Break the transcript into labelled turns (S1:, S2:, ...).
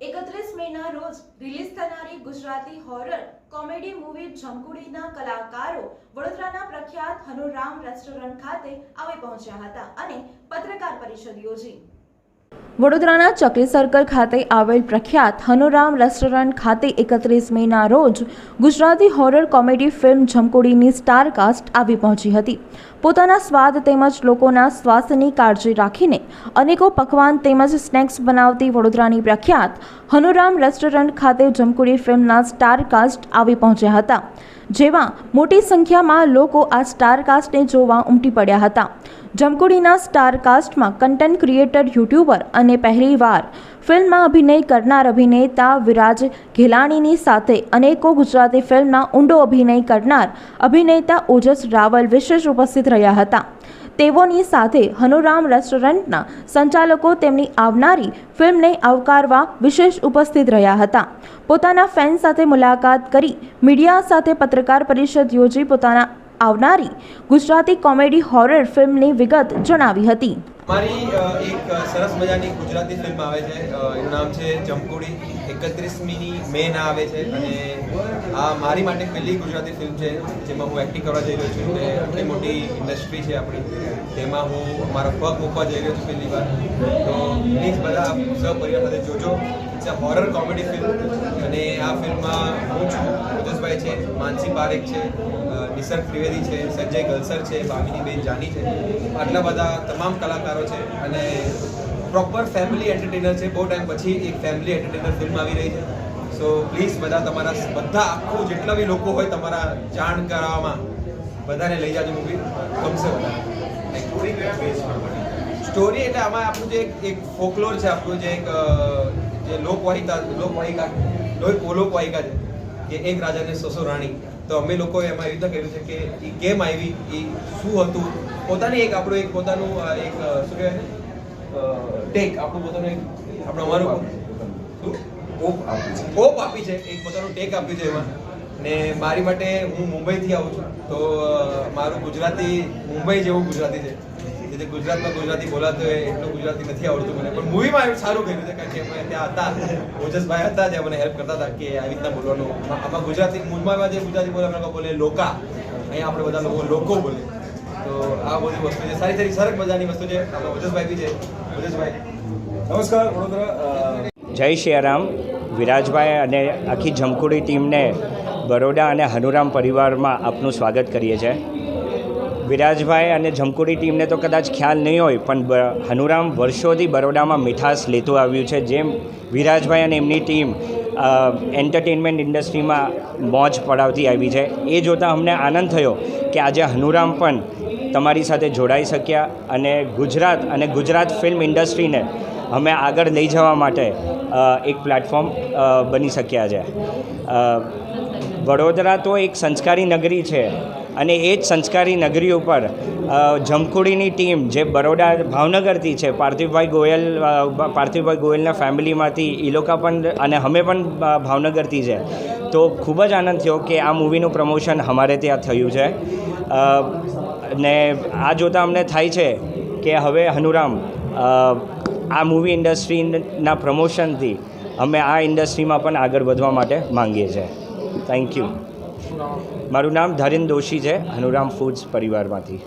S1: એકત્રીસ મેના રોજ રિલીઝ થનારી ગુજરાતી હોરર કોમેડી મૂવી જમકુડીના કલાકારો વડોદરાના પ્રખ્યાત હનુરામ રેસ્ટોરન્ટ ખાતે આવી પહોંચ્યા હતા અને પત્રકાર પરિષદ યોજી. વડોદરાના ચકલી સર્કલ ખાતે આવેલ પ્રખ્યાત હનુરામ રેસ્ટોરન્ટ ખાતે એકત્રીસ મેના રોજ ગુજરાતી હોરર કોમેડી ફિલ્મ જમકુડીની સ્ટારકાસ્ટ આવી પહોંચી હતી. પોતાના સ્વાદ તેમજ લોકોના સ્વાસ્થ્યની કાળજી રાખીને અનેકો પકવાન તેમજ સ્નેક્સ બનાવતી વડોદરાની પ્રખ્યાત હનુરામ રેસ્ટોરન્ટ ખાતે જમકુડી ફિલ્મના સ્ટારકાસ્ટ આવી પહોંચ્યા હતા, જેમાં મોટી સંખ્યામાં લોકો આ સ્ટારકાસ્ટને જોવા ઉમટી પડ્યા હતા. જમકુડીના સ્ટાર કાસ્ટમાં કન્ટેન્ટ ક્રિએટર યુટ્યુબર અને પહેલીવાર ફિલ્મમાં અભિનય કરનાર અભિનેતા વિરાજ ઘેલાણીની સાથે અનેકો ગુજરાતી ફિલ્મના ઊંડો અભિનય કરનાર અભિનેતા ઓજસ રાવલ વિશેષ ઉપસ્થિત રહ્યા હતા. તેઓની સાથે હનુરામ રેસ્ટોરન્ટના સંચાલકો તેમની આવનારી ફિલ્મને આવકારવા વિશેષ ઉપસ્થિત રહ્યા હતા. પોતાના ફેન્સ સાથે મુલાકાત કરી મીડિયા સાથે પત્રકાર પરિષદ યોજી પોતાના આવનારી ગુજરાતી કોમેડી હોરર ફિલ્મની વિગત જણાવી હતી.
S2: મારી એક સરસ મજાની ગુજરાતી ફિલ્મ આવે છે. એનું નામ છે ચમકુડી એકત્રીસમીની મેન આવે છે અને આ મારી માટે પહેલી ગુજરાતી ફિલ્મ છે, જેમાં હું એક્ટિંગ કરવા જઈ રહ્યો છું. અને આટલી મોટી ઇન્ડસ્ટ્રી છે આપણી. તેમાં હું મારો પગ મૂકવા જઈ રહ્યો છું પહેલી વાર. પ્લીઝ બધા સહપરિવાર સાથે જોજો. It's a horror comedy film અને આ ફિલ્મમાં હું છું ઓજસભાઈ છે, માનસી પારેખ છે નિસર્ગ ત્રિવેદી છે, સંજય ગલસર છે ભામિનીબેન જાની છે. આટલા બધા તમામ કલાકારો છે અને પ્રોપર ફેમિલી એન્ટરટેનર છે. બહુ ટાઈમ પછી એક ફેમિલી એન્ટરટેનર ફિલ્મ આવી રહી છે. સો પ્લીઝ બધા તમારા બધા આખું જેટલા બી લોકો હોય તમારા જાણ કરાવવામાં બધાને લઈ જાજો મૂવી ગમશે બધા સ્ટોરી એટલે આમાં આપણું જે એક- એક ફોકલોર છે આપણું જે એક જે લોકવાહિકા લોકવાહિકા લોક લોકવાહિકા છે કે એક રાજાને સોસો રાણી. તો અમે લોકોએ એમાં એવી રીતે કર્યું છે કે એ કેમ આવી એ શું હતું? પોતાની એક આપણું એક પોતાનું એક શું કહેવાય ટેક આપણું પોતાનું એક આપણું અમારું શું?
S3: ઓપ આપી છે.
S2: આપી છે એક પોતાનું ટેક આપ્યું છે એમાં. ને મારી માટે હું મુંબઈથી આવું છું. તો મારું ગુજરાતી મુંબઈ જેવું ગુજરાતી છે. જેથી ગુજરાતમાં ગુજરાતી બોલાતું હોય એટલું ગુજરાતી નથી આવડતું મને. પણ મૂવીમાં એવું સારું કર્યું છે કારણ કે અમે ત્યાં હતા ઓજસભાઈ હતા જે મને હેલ્પ કરતા હતા કે આવી રીતના બોલવાનું. આમાં- ગુજરાતી મૂળમાં જે ગુજરાતી બોલે અમે લોકો બોલે લોકા. અહીંયા આપણે બધા લોકો લોકો બોલે. તો આ બધી વસ્તુ છે. સારી સારી સરસ મજાની વસ્તુ છે. આપણા ઓજસભાઈ બી છે. ઓજસભાઈ.
S3: નમસ્કાર વડોદરા
S4: જય શ્રીરામ વિરાજભાઈ અને આખી જમકુડી ટીમને બરોડા અને હનુરામ પરિવારમાં આપનું સ્વાગત કરીએ છીએ. વિરાજભાઈ અને જમકુડી ટીમને તો કદાચ ખ્યાલ નહીં હોય, પણ હનુરામ વર્ષોથી બરોડામાં મીઠાશ લેતું આવ્યું છે, જેમ વિરાજભાઈ અને એમની ટીમ એન્ટરટેનમેન્ટ ઇન્ડસ્ટ્રીમાં મોજ પડાવતી આવી છે. એ જોતાં અમને આનંદ થયો કે આજે હનુરામ પણ તમારી સાથે જોડાઈ શક્યા અને ગુજરાત અને ગુજરાત ફિલ્મ ઇન્ડસ્ટ્રીને અમે આગળ લઈ જવા માટે એક પ્લેટફોર્મ બની શક્યા છે. વડોદરા તો એક સંસ્કારી નગરી છે અને એ જ સંસ્કારી નગરી ઉપર જમખુડીની ટીમ જે બરોડા ભાવનગરથી છે, પાર્થિવભાઈ ગોયલ પાર્થિવભાઈ ગોયલના ફેમિલીમાંથી એ લોકો પણ અને અમે પણ ભાવનગરથી છે. તો ખૂબ જ આનંદ થયો કે આ મૂવીનું પ્રમોશન અમારે ત્યાં થયું છે. ને આ જોતાં અમને થાય છે કે હવે હનુરામ આ મૂવી ઇન્ડસ્ટ્રીના પ્રમોશનથી અમે આ ઇન્ડસ્ટ્રીમાં પણ આગળ વધવા માટે માંગીએ છીએ. થેન્ક યુ મારું નામ ધરીન દોશી છે હનુરામ ફૂડ્સ પરિવારમાંથી.